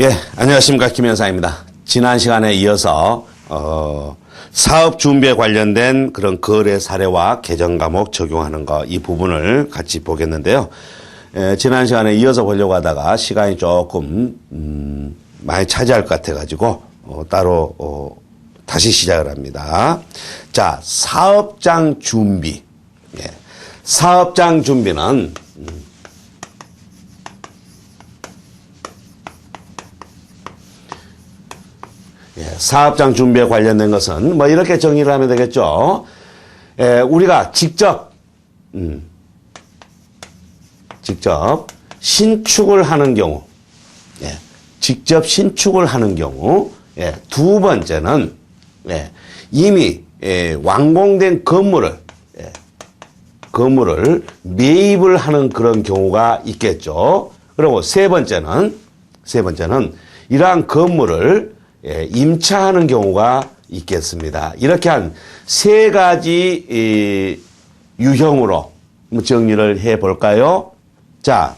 예, 안녕하십니까. 김현사입니다. 지난 시간에 이어서, 어, 사업 준비에 관련된 그런 거래 사례와 개정 과목 적용하는 거 이 부분을 같이 보겠는데요. 예, 지난 시간에 이어서 보려고 하다가 시간이 조금, 음, 많이 차지할 것 같아가지고, 어, 따로, 어, 다시 시작을 합니다. 자, 사업장 준비. 예. 사업장 준비는 사업장 준비에 관련된 것은 뭐 이렇게 정의를 하면 되겠죠. 예, 우리가 직접 음, 직접 신축을 하는 경우, 예, 직접 신축을 하는 경우, 예, 두 번째는 예, 이미 예, 완공된 건물을 예, 건물을 매입을 하는 그런 경우가 있겠죠. 그리고 세 번째는 세 번째는 이러한 건물을 예, 임차하는 경우가 있겠습니다. 이렇게 한 세 가지 이, 유형으로 정리를 해 볼까요? 자,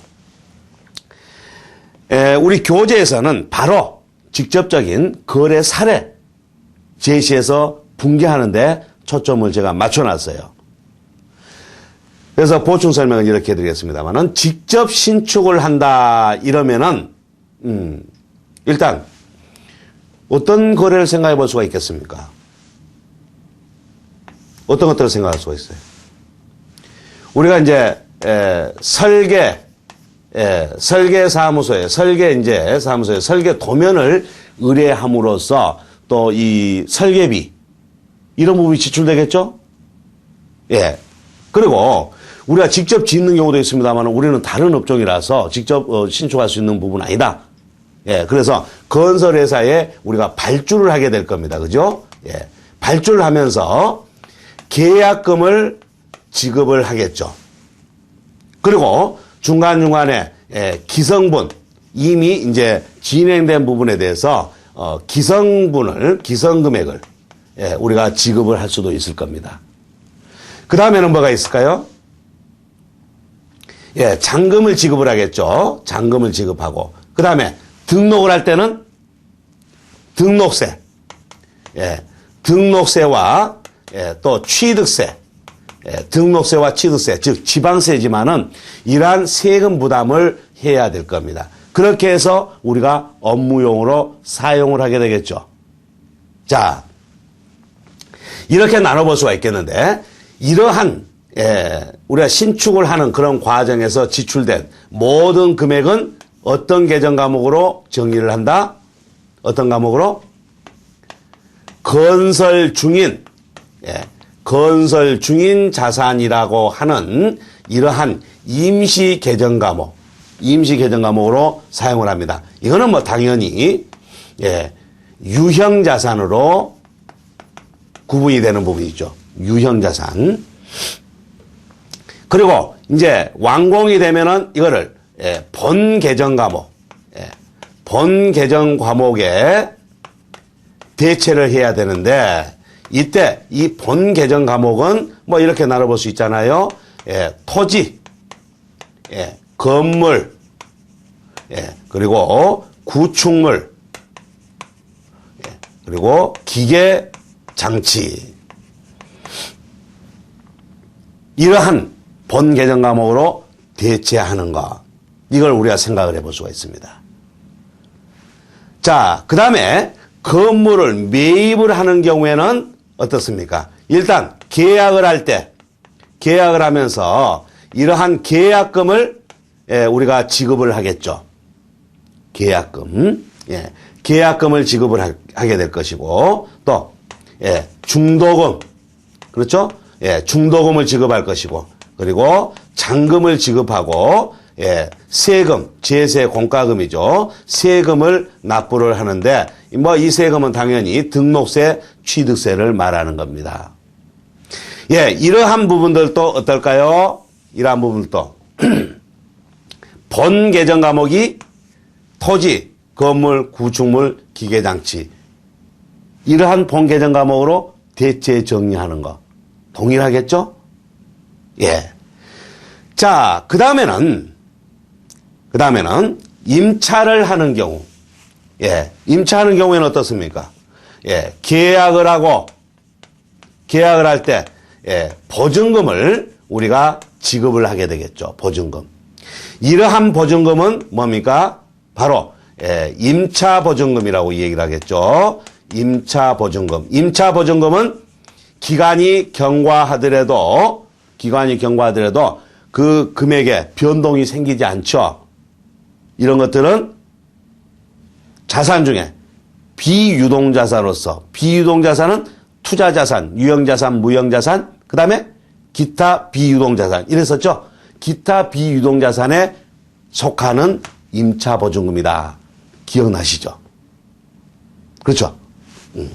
에, 우리 교재에서는 바로 직접적인 거래 사례 제시해서 분개하는데 초점을 제가 맞춰놨어요. 그래서 보충 설명을 이렇게 드리겠습니다만은 직접 신축을 한다 이러면은 음, 일단 어떤 거래를 생각해 볼 수가 있겠습니까? 어떤 것들을 생각할 수가 있어요? 우리가 이제 에, 설계 에, 설계 사무소에 설계 이제 사무소에 설계 도면을 의뢰함으로써 또 이 설계비 이런 부분이 지출되겠죠? 예. 그리고 우리가 직접 짓는 경우도 있습니다만 우리는 다른 업종이라서 직접 어, 신축할 수 있는 부분은 아니다. 예, 그래서 건설회사에 우리가 발주를 하게 될 겁니다. 그죠? 예. 발주를 하면서 계약금을 지급을 하겠죠. 그리고 중간중간에 예, 기성분, 이미 이제 진행된 부분에 대해서 어, 기성분을, 기성금액을 예, 우리가 지급을 할 수도 있을 겁니다. 그 다음에는 뭐가 있을까요? 예, 잔금을 지급을 하겠죠. 잔금을 지급하고. 그 다음에 등록을 할 때는 등록세, 예, 등록세와 예, 또 취득세, 예, 등록세와 취득세, 즉 지방세지만은 이러한 세금 부담을 해야 될 겁니다. 그렇게 해서 우리가 업무용으로 사용을 하게 되겠죠. 자, 이렇게 나눠볼 수가 있겠는데 이러한 예, 우리가 신축을 하는 그런 과정에서 지출된 모든 금액은 어떤 계정 과목으로 정리를 한다? 어떤 과목으로? 건설 중인, 예, 건설 중인 자산이라고 하는 이러한 임시 계정 과목, 임시 계정 과목으로 사용을 합니다. 이거는 뭐 당연히, 예, 유형 자산으로 구분이 되는 부분이죠. 유형 자산. 그리고 이제 완공이 되면은 이거를 예, 본 계정 과목, 예, 본 계정 과목에 대체를 해야 되는데 이때 이본 계정 과목은 뭐 이렇게 나눠볼 수 있잖아요. 예, 토지, 예, 건물, 예, 그리고 구축물, 예, 그리고 기계 장치. 이러한 본 계정 과목으로 대체하는 것. 이걸 우리가 생각을 해볼 수가 있습니다. 자, 그 다음에 건물을 매입을 하는 경우에는 어떻습니까? 일단 계약을 할 때, 계약을 하면서 이러한 계약금을 예, 우리가 지급을 하겠죠. 계약금. 예, 계약금을 지급을 하, 하게 될 것이고, 또, 예, 중도금. 그렇죠? 예, 중도금을 지급할 것이고, 그리고 잔금을 지급하고, 예, 세금, 제세 공과금이죠. 세금을 납부를 하는데, 뭐 이 세금은 당연히 등록세, 취득세를 말하는 겁니다. 예, 이러한 부분들도 어떨까요? 이러한 부분도. 본 계정 과목이 토지, 건물, 구축물, 기계장치. 이러한 본 계정 과목으로 대체 정리하는 거. 동일하겠죠? 예. 자, 그 다음에는 그 다음에는 임차를 하는 경우, 예, 임차하는 경우에는 어떻습니까? 예, 계약을 하고 계약을 할 때 예, 보증금을 우리가 지급을 하게 되겠죠. 보증금. 이러한 보증금은 뭡니까? 바로 예, 임차 보증금이라고 얘기를 하겠죠. 임차 보증금. 임차 보증금은 기간이 경과하더라도 기간이 경과하더라도 그 금액에 변동이 생기지 않죠. 이런 것들은 자산 중에 비유동 자산으로서 비유동 자산은 투자 자산, 유형 자산, 무형 자산, 그 다음에 기타 비유동 자산 이랬었죠. 기타 비유동 자산에 속하는 임차 보증금이다. 기억나시죠? 그렇죠? 음.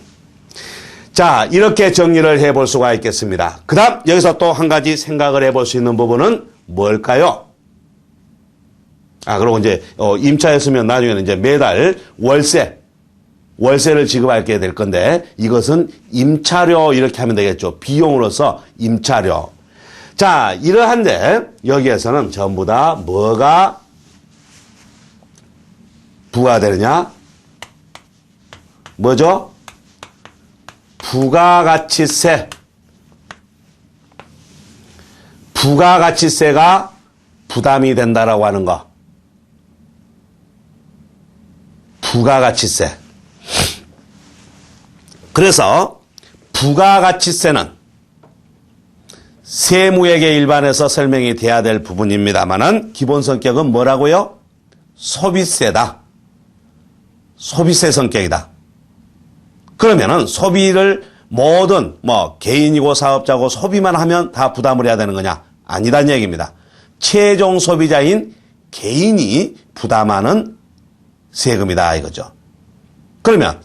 자, 이렇게 정리를 해볼 수가 있겠습니다. 그 다음, 여기서 또 한 가지 생각을 해볼 수 있는 부분은 뭘까요? 아, 그리고 이제, 어, 임차였으면 나중에는 이제 매달 월세, 월세를 지급하게 될 건데, 이것은 임차료 이렇게 하면 되겠죠. 비용으로서 임차료. 자, 이러한데, 여기에서는 전부 다 뭐가 부과되느냐? 뭐죠? 부가가치세. 부가가치세가 부담이 된다라고 하는 거. 부가가치세. 그래서 부가가치세는 세무회계 일반에서 설명이 돼야 될 부분입니다만은 기본 성격은 뭐라고요? 소비세다. 소비세 성격이다. 그러면은 소비를 모든 뭐 개인이고 사업자고 소비만 하면 다 부담을 해야 되는 거냐? 아니란 얘기입니다. 최종 소비자인 개인이 부담하는 세금이다 이거죠. 그러면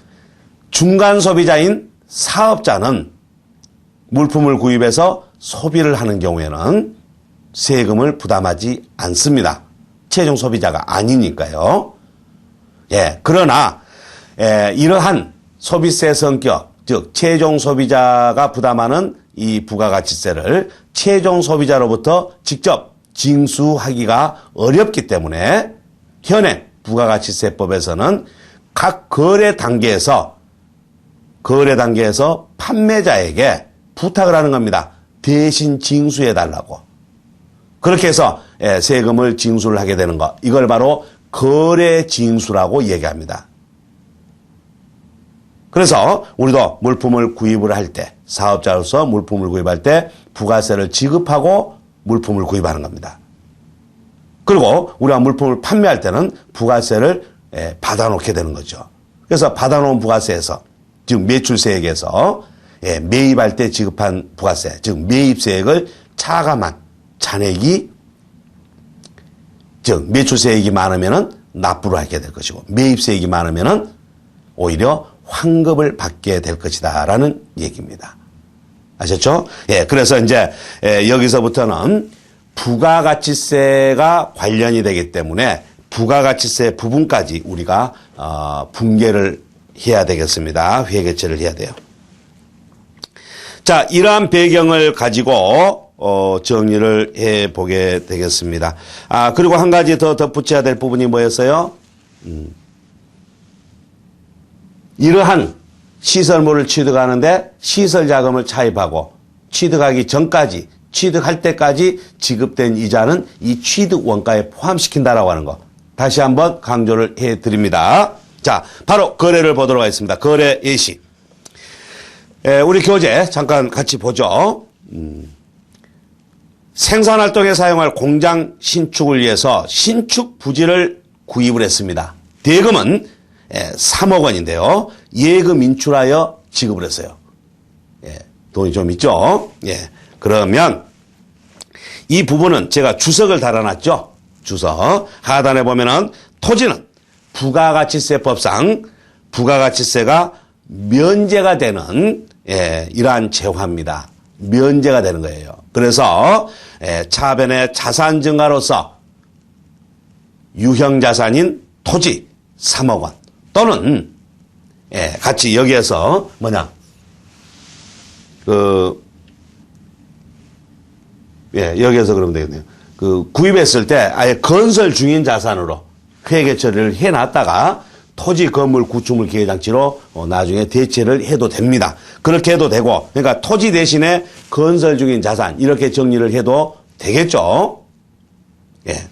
중간 소비자인 사업자는 물품을 구입해서 소비를 하는 경우에는 세금을 부담하지 않습니다. 최종 소비자가 아니니까요. 예, 그러나 예, 이러한 소비세 성격, 즉 최종 소비자가 부담하는 이 부가가치세를 최종 소비자로부터 직접 징수하기가 어렵기 때문에 현행 부가가치세법에서는 각 거래 단계에서 거래 단계에서 판매자에게 부탁을 하는 겁니다. 대신 징수해 달라고. 그렇게 해서 예, 세금을 징수를 하게 되는 것. 이걸 바로 거래 징수라고 얘기합니다. 그래서 우리도 물품을 구입을 할 때, 사업자로서 물품을 구입할 때 부가세를 지급하고 물품을 구입하는 겁니다. 그리고 우리가 물품을 판매할 때는 부가세를 예, 받아놓게 되는 거죠. 그래서 받아놓은 부가세에서, 즉 매출세액에서 예, 매입할 때 지급한 부가세, 즉 매입세액을 차감한 잔액이 즉 매출세액이 많으면은 납부를 하게 될 것이고 매입세액이 많으면은 오히려 환급을 받게 될 것이다라는 얘기입니다. 아셨죠? 예, 그래서 이제 예, 여기서부터는 부가가치세가 관련이 되기 때문에 부가가치세 부분까지 우리가 어, 분개를 해야 되겠습니다. 회계처를 해야 돼요. 자, 이러한 배경을 가지고 어, 정리를 해 보게 되겠습니다. 아, 그리고 한 가지 더 덧붙여야 될 부분이 뭐였어요? 음. 이러한 시설물을 취득하는데 시설 자금을 차입하고 취득하기 전까지 취득할 때까지 지급된 이자는 이 취득 원가에 포함시킨다라고 하는 거. 다시 한번 강조를 해 드립니다. 자, 바로 거래를 보도록 하겠습니다. 거래 예시. 에, 우리 교재 잠깐 같이 보죠. 음. 생산 활동에 사용할 공장 신축을 위해서 신축 부지를 구입을 했습니다. 대금은 예, 3억 원인데요. 예금 인출하여 지급을 했어요. 예, 돈이 좀 있죠? 예. 그러면 이 부분은 제가 주석을 달아놨죠? 주석. 하단에 보면은 토지는 부가가치세법상 부가가치세가 면제가 되는 예, 이러한 재화입니다. 면제가 되는 거예요. 그래서 예, 차변의 자산 증가로서 유형 자산인 토지 3억 원 또는 예, 같이 여기에서 뭐냐 그 예, 여기에서 그러면 되겠네요. 그 구입했을 때 아예 건설 중인 자산으로 회계 처리를 해놨다가 토지, 건물, 구축물 기회장치로 어, 나중에 대체를 해도 됩니다. 그렇게 해도 되고, 그러니까 토지 대신에 건설 중인 자산 이렇게 정리를 해도 되겠죠. 예.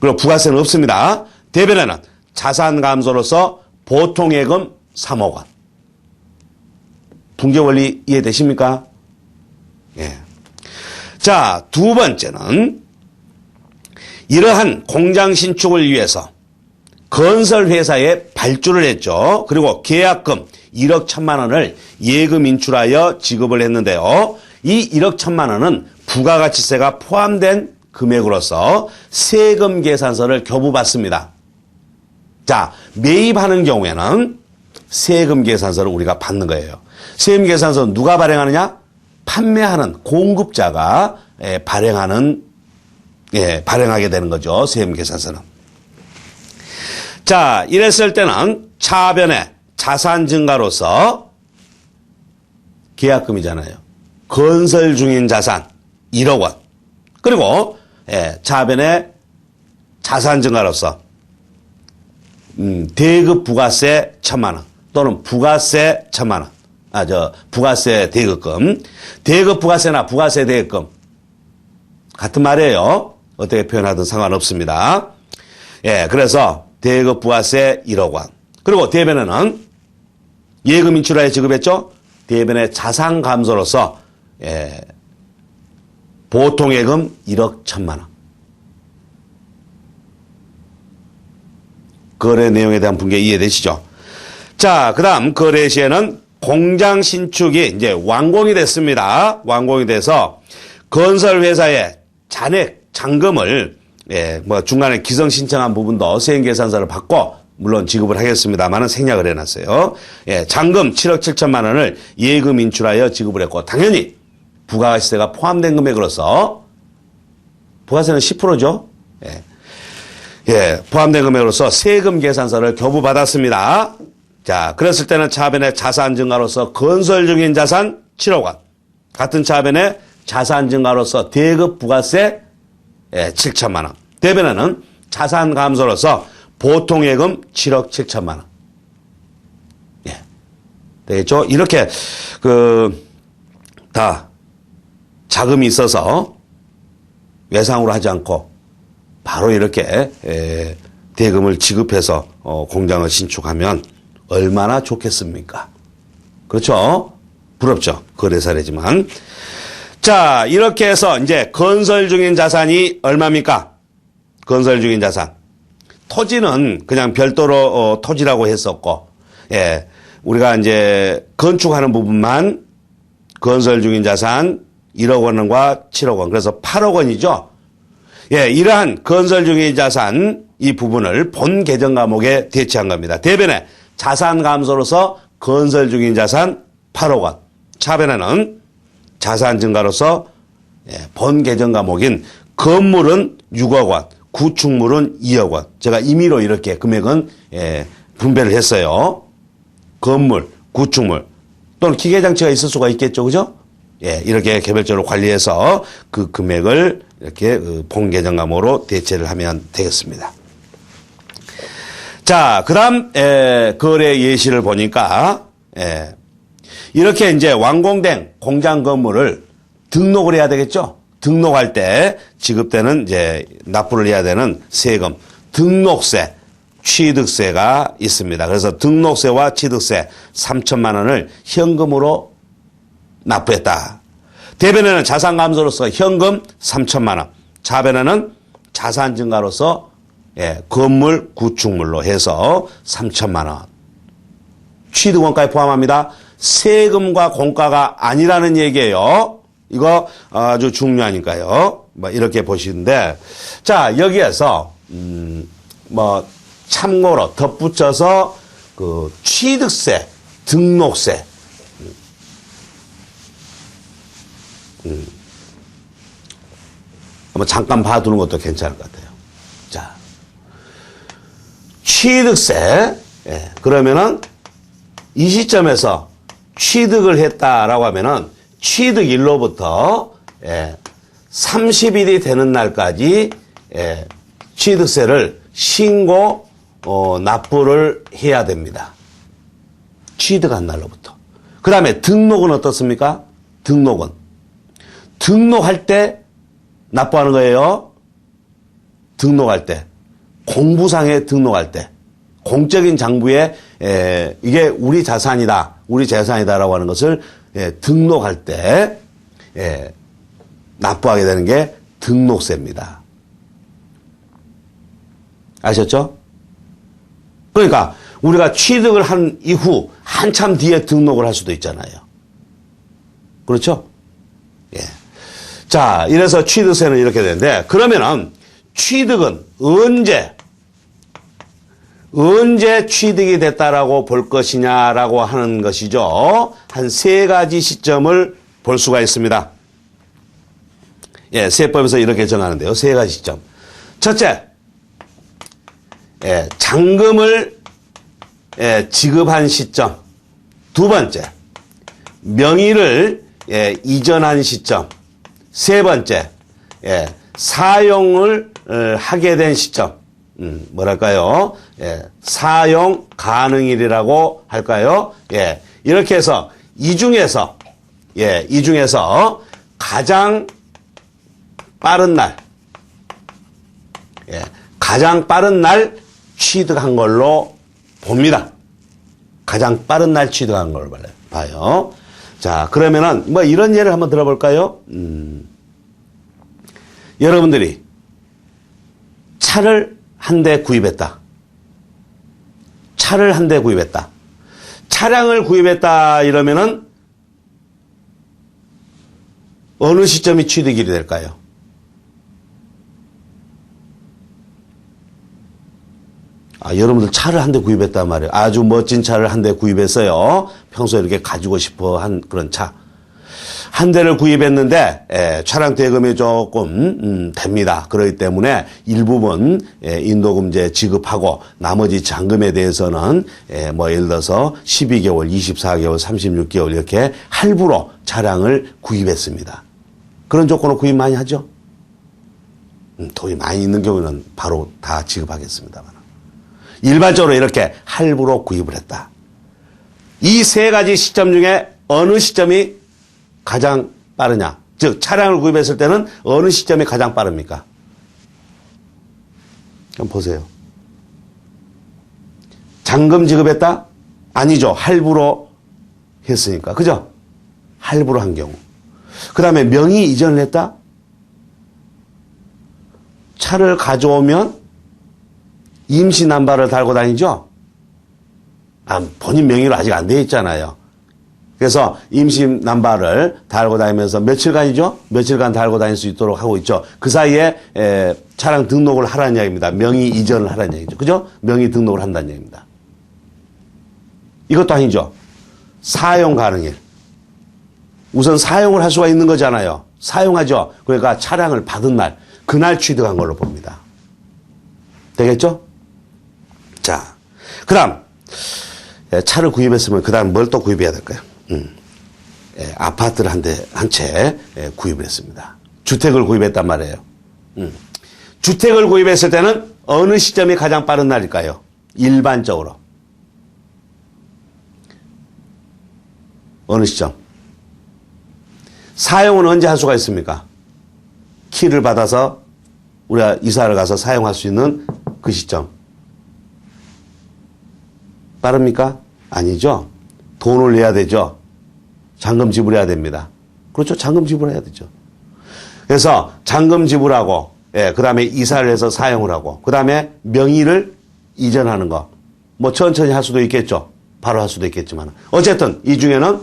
그리고 부가세는 없습니다. 대변에는 자산 감소로서 보통 예금 3억 원. 붕괴 원리 이해되십니까? 예. 자, 두 번째는 이러한 공장 신축을 위해서 건설 회사에 발주를 했죠. 그리고 계약금 1억 1천만 원을 예금 인출하여 지급을 했는데요. 이 1억 1천만 원은 부가가치세가 포함된 금액으로서 세금 계산서를 교부받습니다. 자, 매입하는 경우에는 세금 계산서를 우리가 받는 거예요. 세금 계산서 누가 발행하느냐? 판매하는 공급자가 예, 발행하는 예, 발행하게 되는 거죠. 세금 계산서는. 자, 이랬을 때는 차변의 자산 증가로서 계약금이잖아요. 건설 중인 자산 1억 원. 그리고 예, 차변의 자산 증가로서 음, 대급 부가세 천만 원 또는 부가세 천만 원. 아, 저, 부가세 대급금. 대급 부가세나 부가세 대급금. 같은 말이에요. 어떻게 표현하든 상관없습니다. 예, 그래서 대급 부가세 1억 원. 그리고 대변에는 예금 인출하에 지급했죠? 대변의 자산 감소로서, 예, 보통 예금 1억 1천만 원. 거래 내용에 대한 분계 이해되시죠? 자, 그 다음 거래 시에는 공장 신축이 이제 완공이 됐습니다. 완공이 돼서 건설 회사에 잔액 잔금을 예, 뭐 중간에 기성 신청한 부분도 세행 계산서를 받고 물론 지급을 하겠습니다만은 생략을 해놨어요. 예, 잔금 7억 7천만 원을 예금 인출하여 지급을 했고 당연히 부가가치세가 포함된 금액으로서 부가세는 10%죠. 예. 예, 포함된 금액으로서 세금 계산서를 교부받았습니다. 자, 그랬을 때는 차변의 자산 증가로서 건설 중인 자산 7억 원. 같은 차변의 자산 증가로서 대급 부가세 예, 7천만 원. 대변에는 자산 감소로서 보통 예금 7억 7천만 원. 예. 되겠죠? 이렇게 그 다 자금이 있어서 외상으로 하지 않고 바로 이렇게 에, 대금을 지급해서 어, 공장을 신축하면 얼마나 좋겠습니까? 그렇죠? 부럽죠. 거래 사례지만. 자, 이렇게 해서 이제 건설 중인 자산이 얼마입니까? 건설 중인 자산. 토지는 그냥 별도로 어, 토지라고 했었고, 예, 우리가 이제 건축하는 부분만 건설 중인 자산 1억 원과 7억 원, 그래서 8억 원이죠. 예, 이러한 건설 중인 자산 이 부분을 본 계정 과목에 대체한 겁니다. 대변에 자산 감소로서 건설 중인 자산 8억 원, 차변에는 자산 증가로서 예, 본 계정 과목인 건물은 6억 원, 구축물은 2억 원. 제가 임의로 이렇게 금액은 예, 분배를 했어요. 건물, 구축물 또는 기계 장치가 있을 수가 있겠죠, 그죠? 예, 이렇게 개별적으로 관리해서 그 금액을 이렇게 그본 계정 과목으로 대체를 하면 되겠습니다. 자, 그 다음, 거래 예시를 보니까, 예, 이렇게 이제 완공된 공장 건물을 등록을 해야 되겠죠? 등록할 때 지급되는 이제 납부를 해야 되는 세금, 등록세, 취득세가 있습니다. 그래서 등록세와 취득세 3천만 원을 현금으로 납부했다. 대변에는 자산 감소로서 현금 3천만 원, 자변에는 자산 증가로서 예, 건물 구축물로 해서 3천만 원. 취득원가에 포함합니다. 세금과 공가가 아니라는 얘기예요. 이거 아주 중요하니까요. 뭐 이렇게 보시는데 자 여기에서 음 뭐 참고로 덧붙여서 그 취득세, 등록세 음. 한번 잠깐 봐두는 것도 괜찮을 것 같아요. 자, 취득세. 예, 그러면은 이 시점에서 취득을 했다라고 하면은 취득일로부터 예, 30일이 되는 날까지 예, 취득세를 신고 어, 납부를 해야 됩니다. 취득한 날로부터. 그 다음에 등록은 어떻습니까? 등록은. 등록할 때 납부하는 거예요. 등록할 때. 공부상에 등록할 때. 공적인 장부에 에, 이게 우리 자산이다. 우리 재산이다라고 하는 것을 예, 등록할 때 예, 납부하게 되는 게 등록세입니다. 아셨죠? 그러니까 우리가 취득을 한 이후 한참 뒤에 등록을 할 수도 있잖아요. 그렇죠? 예. 자, 이래서 취득세는 이렇게 되는데 그러면은 취득은 언제 언제 취득이 됐다라고 볼 것이냐라고 하는 것이죠. 한 세 가지 시점을 볼 수가 있습니다. 예, 세법에서 이렇게 정하는데요. 세 가지 시점. 첫째, 예, 잔금을 예, 지급한 시점. 두 번째, 명의를 예, 이전한 시점. 세 번째, 예, 사용을 어, 하게 된 시점. 음, 뭐랄까요? 예, 사용 가능일이라고 할까요? 예, 이렇게 해서 이 중에서 예, 이 중에서 가장 빠른 날, 예, 가장 빠른 날 취득한 걸로 봅니다. 가장 빠른 날 취득한 걸로 봐요. 자, 그러면은 뭐 이런 예를 한번 들어볼까요? 음, 여러분들이 차를 한 대 구입했다. 차를 한 대 구입했다. 차량을 구입했다 이러면은 어느 시점이 취득일이 될까요? 아, 여러분들 차를 한 대 구입했단 말이에요. 아주 멋진 차를 한 대 구입했어요. 평소에 이렇게 가지고 싶어 한 그런 차. 한 대를 구입했는데 에, 차량 대금이 조금 음, 됩니다. 그렇기 때문에 일부분 에, 인도금제 지급하고 나머지 잔금에 대해서는 에, 뭐 예를 들어서 12개월, 24개월, 36개월 이렇게 할부로 차량을 구입했습니다. 그런 조건으로 구입 많이 하죠. 음, 돈이 많이 있는 경우는 바로 다 지급하겠습니다만. 일반적으로 이렇게 할부로 구입을 했다. 이 세 가지 시점 중에 어느 시점이 가장 빠르냐? 즉, 차량을 구입했을 때는 어느 시점이 가장 빠릅니까? 한번 보세요. 잔금 지급했다? 아니죠. 할부로 했으니까. 그죠? 할부로 한 경우. 그 다음에 명의 이전을 했다? 차를 가져오면 임시 남발을 달고 다니죠? 아, 본인 명의로 아직 안 돼 있잖아요. 그래서 임시 남발을 달고 다니면서 며칠간이죠? 며칠간 달고 다닐 수 있도록 하고 있죠. 그 사이에 에, 차량 등록을 하라는 이야기입니다. 명의 이전을 하라는 얘기죠. 그죠? 명의 등록을 한다는 얘기입니다. 이것도 아니죠. 사용 가능일. 우선 사용을 할 수가 있는 거잖아요. 사용하죠. 그러니까 차량을 받은 날, 그날 취득한 걸로 봅니다. 되겠죠? 자, 그 다음, 차를 구입했으면 그 다음 뭘 또 구입해야 될까요? 음. 예, 아파트를 한 대, 한채 예, 구입을 했습니다. 주택을 구입했단 말이에요. 음. 주택을 구입했을 때는 어느 시점이 가장 빠른 날일까요? 일반적으로. 어느 시점? 사용은 언제 할 수가 있습니까? 키를 받아서 우리가 이사를 가서 사용할 수 있는 그 시점. 빠릅니까? 아니죠. 돈을 내야 되죠. 잔금 지불해야 됩니다. 그렇죠. 잔금 지불해야 되죠. 그래서 잔금 지불하고, 예, 그 다음에 이사를 해서 사용을 하고, 그 다음에 명의를 이전하는 거. 뭐 천천히 할 수도 있겠죠. 바로 할 수도 있겠지만. 어쨌든 이 중에는,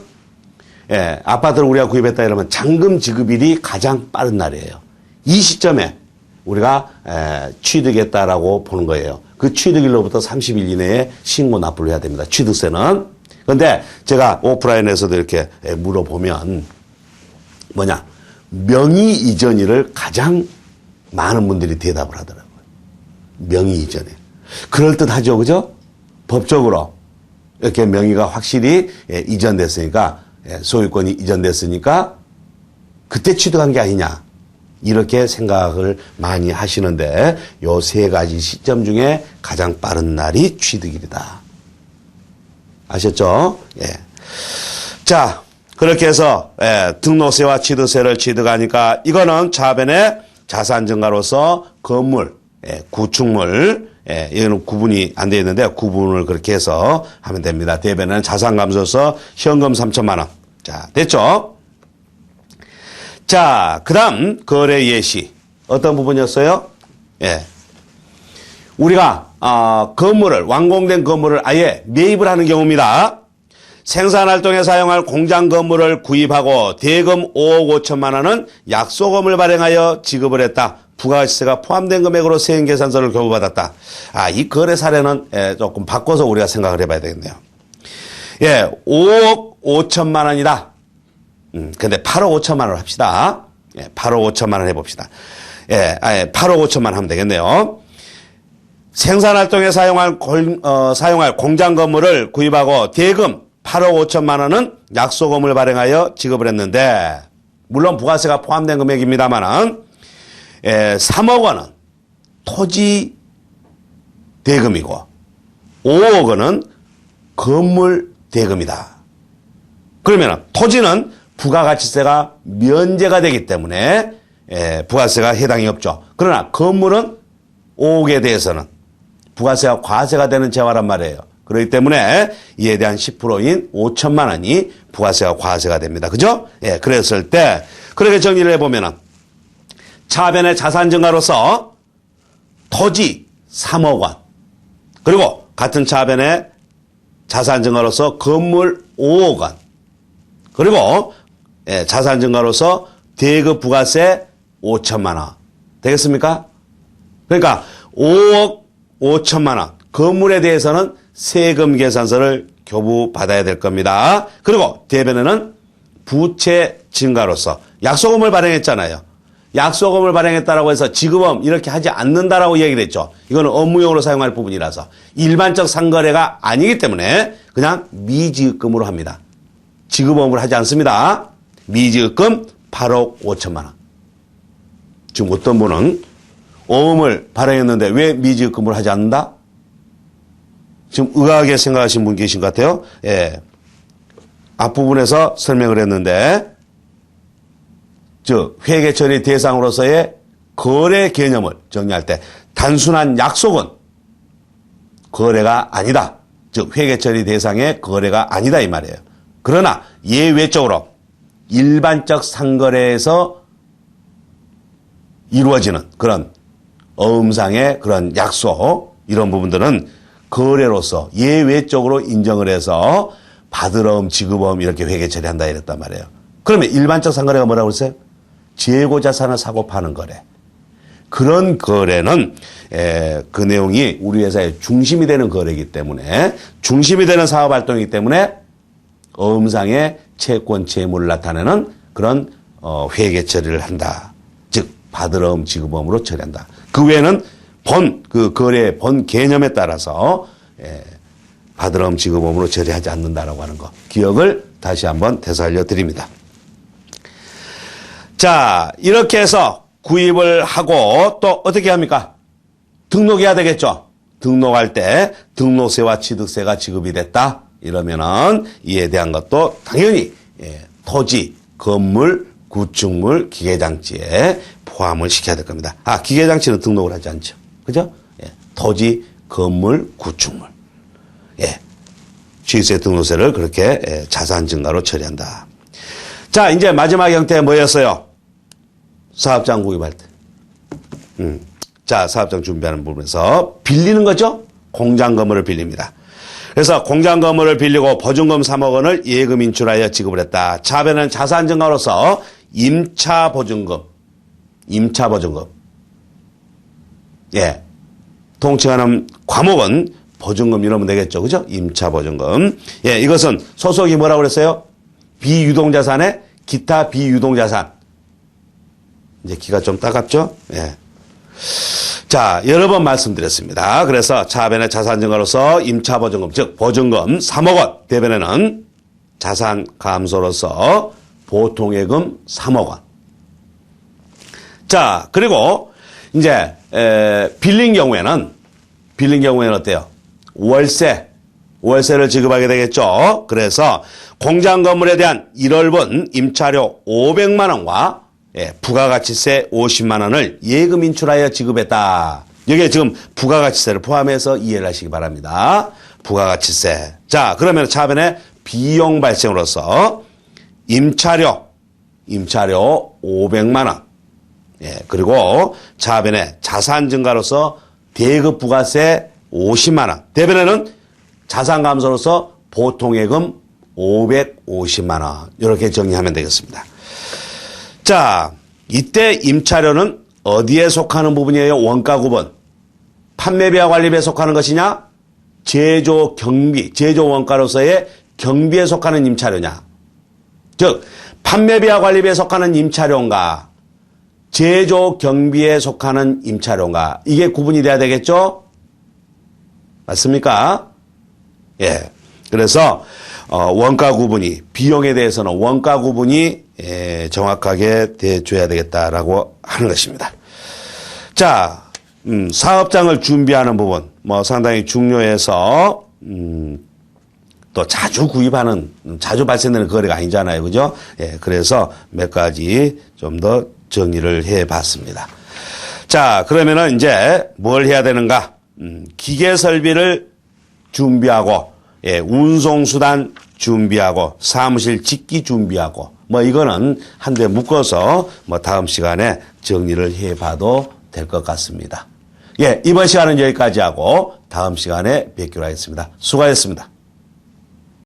예, 아파트를 우리가 구입했다 이러면 잔금 지급일이 가장 빠른 날이에요. 이 시점에 우리가 에, 취득했다라고 보는 거예요. 그 취득일로부터 30일 이내에 신고 납부를 해야 됩니다. 취득세는. 그런데 제가 오프라인에서도 이렇게 물어보면 뭐냐 명의 이전 일을 가장 많은 분들이 대답을 하더라고요. 명의 이전에 그럴 듯하죠, 그죠? 법적으로 이렇게 명의가 확실히 이전됐으니까 소유권이 이전됐으니까 그때 취득한 게 아니냐 이렇게 생각을 많이 하시는데 요 세 가지 시점 중에 가장 빠른 날이 취득일이다. 아셨죠? 예. 자, 그렇게 해서 예, 등록세와 취득세를 취득하니까 이거는 차변의 자산 증가로서 건물, 예, 구축물, 예, 이거는 구분이 안 되어 있는데 구분을 그렇게 해서 하면 됩니다. 대변은 자산 감소서 현금 3천만 원. 자, 됐죠? 자, 그다음 거래 예시 어떤 부분이었어요? 예. 우리가 어, 건물을 완공된 건물을 아예 매입을 하는 경우입니다. 생산 활동에 사용할 공장 건물을 구입하고 대금 5억 5천만 원은 약소금을 발행하여 지급을 했다. 부가세가 포함된 금액으로 세금 계산서를 교부받았다. 아, 이 거래 사례는 예, 조금 바꿔서 우리가 생각을 해봐야 되겠네요. 예, 5억 5천만 원이다. 음, 근데 8억 5천만 원을 합시다. 예, 8억 5천만 원 해봅시다. 예, 아 예 8억 5천만 원 하면 되겠네요. 생산 활동에 사용할 골- 어, 사용할 공장 건물을 구입하고 대금 8억 5천만 원은 약소금을 발행하여 지급을 했는데 물론 부가세가 포함된 금액입니다만은 에, 3억 원은 토지 대금이고 5억 원은 건물 대금이다. 그러면 토지는 부가가치세가 면제가 되기 때문에 에, 부가세가 해당이 없죠. 그러나 건물은 5억에 대해서는 부가세와 과세가 되는 재화란 말이에요. 그렇기 때문에 이에 대한 10%인 5천만 원이 부가세와 과세가 됩니다. 그죠? 예, 그랬을 때 그렇게 정리를 해보면은 차변의 자산 증가로서 토지 3억 원 그리고 같은 차변의 자산 증가로서 건물 5억 원 그리고 예, 자산 증가로서 대급 부가세 5천만 원 되겠습니까? 그러니까 5억 5천만 원 건물에 대해서는 세금 계산서를 교부 받아야 될 겁니다. 그리고 대변에는 부채 증가로서 약소금을 발행했잖아요. 약소금을 발행했다라고 해서 지급금 이렇게 하지 않는다라고 얘기를 했죠. 이거는 업무용으로 사용할 부분이라서 일반적 상거래가 아니기 때문에 그냥 미지급금으로 합니다. 지급업을 하지 않습니다. 미지급금 8억 5천만 원. 지금 어떤 분은 어음을 발행했는데 왜 미지급금을 하지 않는다? 지금 의아하게 생각하신 분 계신 것 같아요. 예. 앞부분에서 설명을 했는데, 즉, 회계 처리 대상으로서의 거래 개념을 정리할 때, 단순한 약속은 거래가 아니다. 즉, 회계 처리 대상의 거래가 아니다. 이 말이에요. 그러나 예외적으로 일반적 상거래에서 이루어지는 그런 어음상의 그런 약속, 이런 부분들은 거래로서 예외적으로 인정을 해서 받으러음, 지급음 이렇게 회계 처리한다 이랬단 말이에요. 그러면 일반적 상거래가 뭐라고 그랬어요? 재고 자산을 사고 파는 거래. 그런 거래는 에, 그 내용이 우리 회사의 중심이 되는 거래이기 때문에 중심이 되는 사업 활동이기 때문에 어음상의 채권 채무를 나타내는 그런 어, 회계 처리를 한다. 즉 받으러음 지급음으로 처리한다. 그 외에는 본 그 거래 본 개념에 따라서 예, 받으러음 지급음으로 처리하지 않는다라고 하는 거 기억을 다시 한번 되살려 드립니다. 자 이렇게 해서 구입을 하고 또 어떻게 합니까? 등록해야 되겠죠. 등록할 때 등록세와 취득세가 지급이 됐다. 이러면은 이에 대한 것도 당연히 예, 토지, 건물, 구축물, 기계장치에 포함을 시켜야 될 겁니다. 아, 기계장치는 등록을 하지 않죠. 그죠? 예, 토지, 건물, 구축물. 예. 취득세 등록세를 그렇게 예, 자산 증가로 처리한다. 자, 이제 마지막 형태 뭐였어요? 사업장 구입할 때. 음. 자, 사업장 준비하는 부분에서 빌리는 거죠? 공장 건물을 빌립니다. 그래서 공장 건물을 빌리고 보증금 3억 원을 예금 인출하여 지급을 했다. 차변은 자산 증가로서 임차 보증금, 임차 보증금. 예. 통칭하는 과목은 보증금 이러면 되겠죠. 그죠? 임차 보증금. 예, 이것은 소속이 뭐라고 그랬어요? 비유동자산에 기타 비유동자산. 이제 기가 좀 따갑죠? 예. 자, 여러 번 말씀드렸습니다. 그래서 차변의 자산 증가로서 임차 보증금, 즉 보증금 3억 원, 대변에는 자산 감소로서 보통 예금 3억 원. 자, 그리고 이제 에, 빌린 경우에는 빌린 경우에는 어때요? 월세 월세를 지급하게 되겠죠. 그래서 공장 건물에 대한 1월분 임차료 500만 원과 예, 부가가치세 50만 원을 예금 인출하여 지급했다. 여기에 지금 부가가치세를 포함해서 이해를 하시기 바랍니다. 부가가치세. 자, 그러면 차변에 비용 발생으로서 임차료, 임차료 500만 원. 예, 그리고 차변에 자산 증가로서 대급 부가세 50만 원. 대변에는 자산 감소로서 보통예금 550만 원. 이렇게 정리하면 되겠습니다. 자, 이때 임차료는 어디에 속하는 부분이에요? 원가 구분. 판매비와 관리비에 속하는 것이냐? 제조 경비, 제조 원가로서의 경비에 속하는 임차료냐? 즉, 판매비와 관리비에 속하는 임차료인가? 제조 경비에 속하는 임차료인가? 이게 구분이 돼야 되겠죠? 맞습니까? 예. 그래서 어, 원가 구분이 비용에 대해서는 원가 구분이 예, 정확하게 돼줘야 되겠다라고 하는 것입니다. 자, 음, 사업장을 준비하는 부분 뭐 상당히 중요해서 음, 또 자주 구입하는 음, 자주 발생되는 거래가 아니잖아요, 그죠? 예, 그래서 몇 가지 좀 더 정리를 해 봤습니다. 자, 그러면은 이제 뭘 해야 되는가? 음, 기계 설비를 준비하고 예, 운송 수단 준비하고 사무실 짓기 준비하고 뭐 이거는 한대 묶어서 뭐 다음 시간에 정리를 해 봐도 될 것 같습니다. 예, 이번 시간은 여기까지 하고 다음 시간에 뵙기로 하겠습니다. 수고하셨습니다.